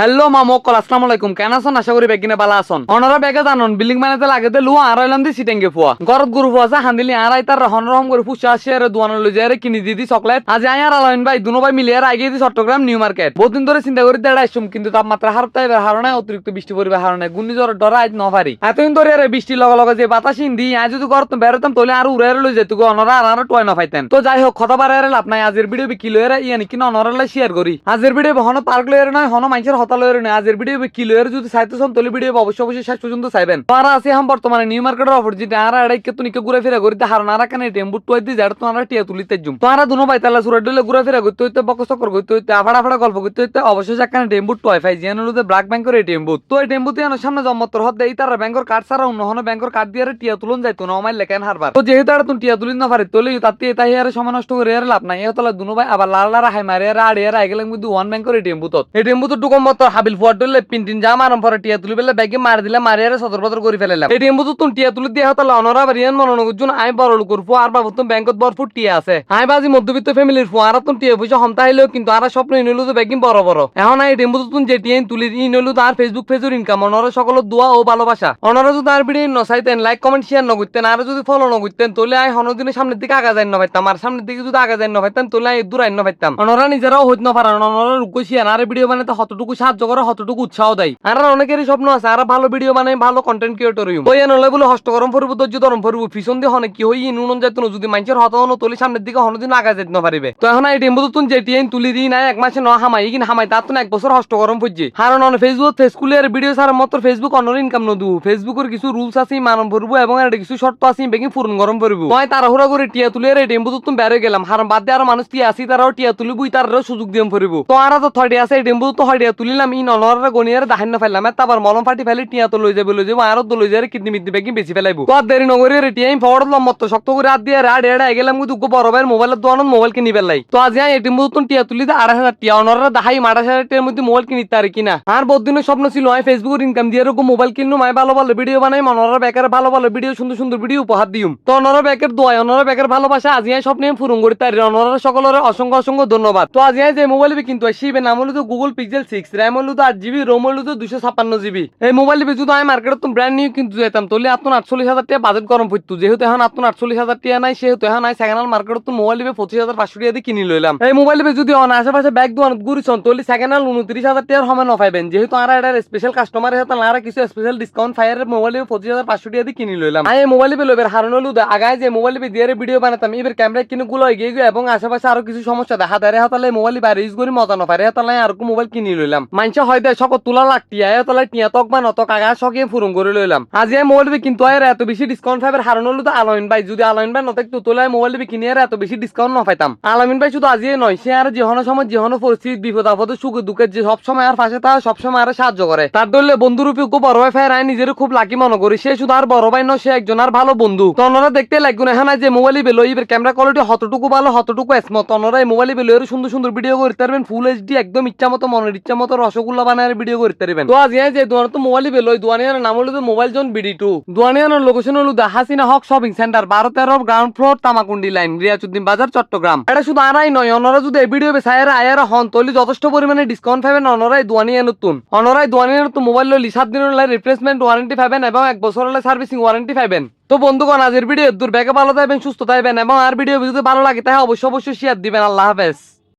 Hello মামকল আসসালামু আলাইকুম। কেন আছেন? আশা করি বেগিনে বালা আছেন। অনারা বেগে জানন বিল্ডিং বানাতে লাগে দে লুয়া আর আইলাম দি সিটেঙ্গে ফুয়া। গরত গুরু ফুয়া আছে, হান্দিলি আর আই তার রহন রহম করে ফুসা আসে দুয়ান লই যায় কিনি দি দি চকলেট আজ আই আর আলাইন ভাই, দুনো ভাই মিলিয়ে আগে দি চট্টগ্রাম নিউ মার্কেট বহুদিন ধরে চিন্তা করি দেড় আইসুম কিন্তু তাপমাত্রা হারত তাই হারণে অতিরিক্ত বৃষ্টি পড়বে হারণে ঘূর্ণিঝড় ডরা আজ নভারি এতদিন ধরে আরে বৃষ্টি লগে লগে যে বাতাস ইন্দি আজ যদি গরত বেরোতাম তাহলে আর উড়ে লই যেত অনরা আর আর টয় না পাইতেন। তো যাই হোক কথা বারে লাভ নাই, আজের ভিডিও কি লয়ের ইয়ানি কিনা অনরা শেয়ার করি। আজের ভিডিও হন পার্ক লয়ের নয় হন মানুষের হতা লয়ের নয় আজের ভিডিও কি লয়ের যদি চাইতেছেন তাহলে শেষ পর্যন্ত চাইবেন। তো আছে এখন বর্তমানে নিউ মার্কেটের অফার যেটা আর এড়াই কে তুনিকে ঘুরে ফিরে করিতে হারন আর কানে টেম্বু টুয়াই দি যার টিয়া তুলিতে জুম। তো আর দুনো ভাই তালা সুরা ডলে ঘুরে ফিরে করতে হইতে বকস চক্কর করতে হইতে, আফাড়া আফাড়া গল্প করতে হইতে, অবশ্যই যাকানে টেম্বু টয় ফাই জিয়ান হলো ব্ল্যাক এটিএম বুথ তো এটিএম বুথে আনার সামনে জম্মতর হদ দেই, তার ব্যাংকের কার্ড অন্য হন ব্যাংকের কার্ড দিয়ে টিয়া তুলন যাইতো, না আমার লেখেন হারবার। তো যেহেতু আর তুমি টিয়া তুলিন না পারে তোলে তাতে আর সময় নষ্ট করে লাভ নাই। এতলা দুনো ভাই আবার লাল লাল হাই মারে, আর আড়ে আর আইগেলে কিন্তু এটিএম বুথ টুকম হাবিল ফুয়ার ডলে পিনটিন যা মারম পরে টিয়া তুলি বেলে ব্যাগে মার দিলে মারি আর সদর বদর করে ফেলাম এটিএম বুথ তুমি টিয়া তুলি দিয়ে হতলা অনরা বারিয়ান মনন গুজন আই বড় লোকর ফু আর বাবু তুমি ব্যাংকত বরফুট টিয়া আছে। আই বাজি মধ্যবিত্ত ফ্যামিলির ফু আর তুমি টিয়া পয়সা হমতা হইলেও কিন্তু আর স্বপ্ন নিলু তো ব্যাগিং বড় বড়। এখন এই ডেম্বু তুমি যে টিয়া তুলি ই নলু তার ফেসবুক পেজের ইনকাম অনরা সকল দোয়া ও ভালোবাসা। অনরা যদি আর ভিডিও নসাইতেন লাইক কমেন্ট শেয়ার নগরতেন আর যদি ফলো নগরতেন তাহলে আই হনদিনের সামনের দিকে আগা যাই নভাইতাম, আর সামনের দিকে যদি আগা যাই নভাইতাম, তাহলে আই দূর আইন নভাইতাম। অনরা নিজেরাও হইতে না পারেন অনরা রুকো শিয়ান, আর ভিডিও বানাতে হতটুকু সাহায্য করে হতটুকু উৎসাহ দেয়। আর অনেকেরই স্বপ্ন আছে, আর ভালো ভিডিও বানাই, ভালো কন্টেন্ট ক্রিয়েটর হইম। ওই নলে বলে, হস্ত গরম ফুরবো ধৈর্য ধরম ফুরবো পিছন দিয়ে হনে কি হই, নুন যাইতো না, যদি মানুষের হত হন, তুলি সামনের দিকে হনদিন আগা যাইতে না পারিবে। তো এখন এই টেম্বু তুন যেটি তুলি দিই না এক মাসে ন হামাই কিন হামাই, তার তো এক বছর হস্ত গরম ফুজছে কারণ অন ফেসবুক ফেসকুলের ভিডিও সার মত ফেসবুক অনর ইনকাম নদু ফেসবুকের কিছু রুলস আছে মানব ভরবো এবং এর কিছু শর্ত আছে বেগি পূরণ গরম করব মই তাড়াহুড়া করে টিয়া তুলে রে টেম্বু তুন বেড়ে গেলাম। হারাম বাদ দিয়ে আর মানুষ টিয়া আসি তারাও টিয়া তুলিবই তারাও সুযোগ দিয়ে ফুরিব তো আর তো থয়ডি আছে এই টেম্বু তো হয়ডিয়া তুলিলাম ই ননর গনিয়ার দাহান্য ফেললাম তারপর মলম ফাটি ফেলে, টিয়া তো লই যাবে লই যাব আর তো লই যায় কিডনি মিডনি বেগি বেশি ফেলাইবো। তো দেরি নগরে রে টিয়া ফরড লম মত শক্ত করে হাত দিয়ে রাড এড়া গেলাম কিন্তু বড় ভাইয়ের মোবাইলের দোকানত মোবাইল কিনি পেলাই তো আজ এই এটি তুন টিয়া তুলি আড়াই হাজার টিয়া, অনরা দাহাই আড়াই হাজার টিয়ার মধ্যে মোবাইল কিনিতে আর কিনা। আর বহুত দিনের স্বপ্ন ছিল আমি ফেসবুকের ইনকাম দিয়ে এরকম মোবাইল কিনু মাই ভালো ভালো ভিডিও বানাই মনরা বেকার ভালো ভালো ভিডিও সুন্দর সুন্দর ভিডিও উপহার দিউম। তো অনরা বেকের দোয়াই, অনরা বেকের ভালোবাসা, আজি এই স্বপ্নে পূরণ করি তার অনরা সকলের অসংখ্য অসংখ্য ধন্যবাদ। তো আজ আজি যে মোবাইল কিন্তু শিবে নাম হলো তো গুগল পিক্সেল সিক্স র্যাম হলো তো আট জিবি রোম হলো তো দুশো ছাপ্পান্ন জিবি। এই মোবাইল যদি আমি মার্কেটত ব্র্যান্ড নিউ কিন্তু যেতাম তাহলে আপনার আটচল্লিশ হাজার টাকা বাজেট গরম পড়তো যেহেতু এখন আপনার আটচল্লিশ হাজার টাকা নাই, সেহেতু এখন আমি সেকেন্ড হ্যান্ড মার্কেটত মোবাইল লিবে পঁচিশ হাজার পাঁচশো টাকা দিয়ে কিনি লইলাম। এই মোবাইল লিবে যদি অন আশেপাশে ব্যাগ দোকান ঘুরিছন তাহলে সেকেন্ড হ্যান্ড উনত্রিশ হাজার টাকার সমান নফাইবেন। যেহেতু আর এটা স্পেশাল কাস্টমার হেতু আর কিছু স্পেশাল ডিসকাউন্ট ফায়ার মোবাইল লিবে পঁচিশ হাজার পাঁচশো টাকা দিয়ে কিনি লইলাম। আমি মোবাইল লিবে লইবার হারানো হলো আগায় যে মোবাইল লিবে দিয়ে ভিডিও বানাতাম, এবার ক্যামেরা কিনে গুলো এগিয়ে গিয়ে এবং আশেপাশে আরও কিছু সমস্যা দেখা দেয়। হাতালে মোবাইল বাইরে ইউজ করি, মজা নপারে হাতালে আর মোবাইল কিনি লইলাম। মানুষ হয় দেয় সকল তোলা লাগতি আয় তাহলে টিয়া তক বা নতক, আগা সকিয়ে ফুরন করে লইলাম আজি আমি মোবাইল লিবে কিন্তু আর এত বেশি ডিসকাউন্ট পাইবার হারানো হলো তো আলমিন ভাই। যদি আলমিন ভাই নতেক তো তোলা মোবাইল লিবে কিনে আর এত বেশি ডিসকাউন্ট না পাইতাম আলমিন ভাই শুধু আজিয়ে নয় সে আর যেহনো সময়, যেহনো পরিস্থিতি বিপদ আপদ সুখ দুঃখে যে সব সময় আর পাশে তা সব সময় আর সাহায্য করে তার দলে বন্ধু রূপে খুব বড় ভাই ফের নিজের খুব লাকি মনে করি সে শুধু আর বড় ভাই নয় সে একজন আর ভালো বন্ধু। তো অন্যরা দেখতে লাগবে না হ্যাঁ যে মোবাইল বেলো এবার ক্যামেরা কোয়ালিটি হতটুকু ভালো, হতটুকু স্মত অন্যরা এই মোবাইল বেলো এর সুন্দর সুন্দর ভিডিও করতে পারবেন ফুল এইচডি একদম ইচ্ছা মতো মনের ইচ্ছা মতো রসগোল্লা বানায় ভিডিও করতে পারবেন। তো আজ যে দোয়ান তো মোবাইল বেলো দোয়ানিয়ার নাম হলো মোবাইল জোন বিডি টু দোয়ানিয়ার লোকেশন হলো the Hasina Haque shopping centre বারো তেরো ground floor Tamakundi lane Riazuddin Bazar, Chittagong. এটা শুধু আরাই নয়, অনরা যদি এই ভিডিও বেসায়ের আয়ার হন তৈলি যথেষ্ট পরিমাণে ডিসকাউন্ট পাবেন অনরাই দোয়ানিয়া নতুন। অনরাই দোয়ানিয়া নতুন মোবাইল লইলি সাত দিনের লাই রিপ্লেসমেন্ট ওয়ারেন্টি পাবেন এবং এক বছর হলে সার্ভিসিং ওয়ারেন্টি পাবেন। তো বন্ধুগণ, আজের ভিডিও দূর ব্যাগে ভালো থাকবেন, সুস্থ থাকবেন এবং আর ভিডিও যদি ভালো লাগে তাহলে অবশ্যই অবশ্যই শেয়ার দিবেন। আল্লাহ হাফেজ।